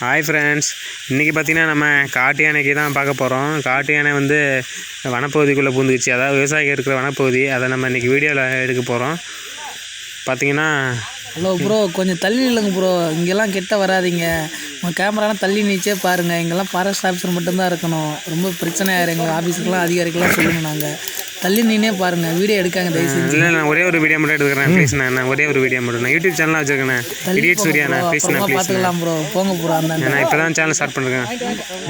Hi friends இன்றைக்கி பார்த்தீங்கன்னா நம்ம காட்டு யானைக்கு தான் பார்க்க போகிறோம் காட்டு யானை வந்து வனப்பகுதிக்குள்ளே பூந்துக்குச்சு அதாவது விவசாயிகள் இருக்கிற வனப்பகுதி. அதை நம்ம இன்றைக்கி வீடியோவில் எடுக்க போகிறோம் பார்த்தீங்கன்னா ஹலோ ப்ரோ கொஞ்சம் தள்ளி இல்லைங்க ப்ரோ இங்கெல்லாம் கெட்ட வராதீங்க. உங்கள் கேமராலாம் தள்ளி நீச்சே பாருங்கள் இங்கெல்லாம் ஃபாரஸ்ட் ஆஃபீஸர் மட்டும்தான் இருக்கணும். ரொம்ப பிரச்சனையாக எங்கள் ஆஃபீஸுக்கெலாம் அதிகாரிக்கெலாம் சொல்லணும் நாங்கள் தள்ளி நின்னே பாருங்கள் வீடியோ எடுக்காங்க தயவு செஞ்சு இல்லை நான் ஒரே ஒரு வீடியோ மட்டும் எடுத்துக்கிறேன் ப்ளீஸ் நான் ஒரே ஒரு வீடியோ மட்டும். நான் யூடியூப் சேனலாக வச்சுருக்கேன் இடியட் சூர்யாண்ணா ப்ளீஸ் நான் அப்புறமா ப்ளீஸ் பார்த்துக்கலாம் ப்ரோ போங்க ப்ரோ அந்த நான் இப்போ தான் சேனல் ஸ்டார்ட் பண்ணுறேன்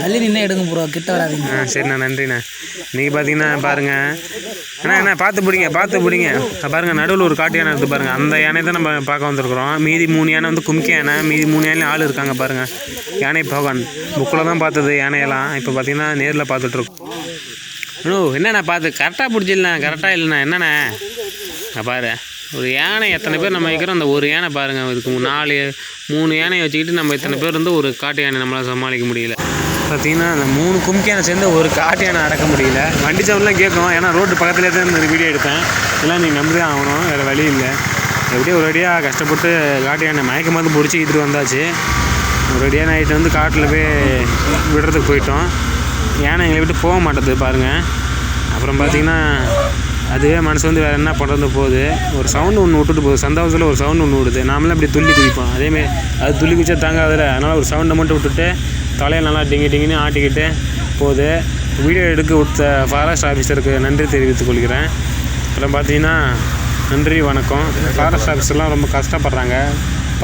தள்ளி நின்னே எடுங்க ப்ரோ கிட்ட வராதீங்க. ஆ சரிண்ணா நன்றிண்ணா. இன்றைக்கி பார்த்தீங்கன்னா பாருங்கள் அண்ணா அண்ணா பார்த்து பிடிங்க பார்த்து பிடிங்க. பாருங்கள் நடுவில் ஒரு காட்டு யானை இருக்குது பாருங்கள் அந்த யானை தான் நம்ம பார்க்க வந்திருக்கிறோம். மீதி மூணு யானை வந்து கும்கி யானை மீதி மூணு யானையும் ஆள் இருக்காங்க பாருங்கள் யானை போகன். புக்கில் தான் பார்த்தது யானையெல்லாம். இப்போ பார்த்தீங்கன்னா நேரில் பார்த்துட்ருக்கோம் ஓ என்னண்ணா பார்த்து? கரெக்டாக பிடிச்சிடலாம் கரெக்டாக இல்லைண்ணா என்னண்ணே? பாரு. ஒரு யானை எத்தனை பேர் நம்ம வைக்கிறோம் அந்த ஒரு யானை பாருங்கள் இதுக்கு நாலு மூணு யானையை வச்சுக்கிட்டு நம்ம இத்தனை பேர் இருந்து ஒரு காட்டு யானை நம்மளால் சமாளிக்க முடியல. பார்த்தீங்கன்னா அந்த மூணு கும்கி யானை சேர்ந்து ஒரு காட்டு யானை அடக்க முடியல. வண்டி சவுண்ட்லாம் கேட்கும் ஏன்னா ரோட்டு பக்கத்துலேயே தான் இந்த வீடியோ எடுத்தேன் இதெல்லாம் நீங்கள் நம்பி தான் ஆகணும் வேறு வழி இல்லை. எப்படியே ஒரு அடியாக கஷ்டப்பட்டு காட்டு யானை மயக்க மருந்து பிடிச்சிக்கிட்டு வந்தாச்சு. ஒரு அடியாக நைட்டு வந்து காட்டில் போய் விடுறதுக்கு போயிட்டோம். யானை எங்களை விட்டு போக மாட்டேது பாருங்கள் அப்புறம் பார்த்தீங்கன்னா அதுவே மனசு வந்து வேறு என்ன பண்ணுறது போகுது. ஒரு சவுண்டு ஒன்று விட்டுட்டு போகுது. சந்தோஷத்தில் ஒரு சவுண்டு ஒன்று விடுது. நாமளே அப்படி துள்ளி குதிப்போம். அதேமாரி அது துள்ளி குதிச்சா தாங்காதுல அதனால் ஒரு சவுண்டை மட்டும் விட்டுட்டு தலையை நல்லா டிங்கி டிங்கின்னு ஆட்டிக்கிட்டு போகுது. வீடியோ எடுக்க விட்ட ஃபாரஸ்ட் ஆஃபீஸருக்கு நன்றி தெரிவித்துக் கொள்கிறேன். அப்புறம் பார்த்தீங்கன்னா நன்றி வணக்கம். ஃபாரஸ்ட் ஆஃபீஸர்லாம் ரொம்ப கஷ்டப்படுறாங்க.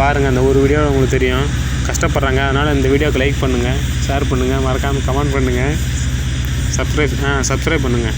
பாருங்கள் அந்த ஒரு வீடியோ உங்களுக்கு தெரியும். கஷ்டப்படுறாங்க. அதனால் இந்த வீடியோக்கு லைக் பண்ணுங்கள் ஷேர் பண்ணுங்கள் மறக்காமல் கமெண்ட் பண்ணுங்கள் சப்ஸ்கிரைப் ஆ சப்ஸ்கிரைப் பண்ணுங்கள்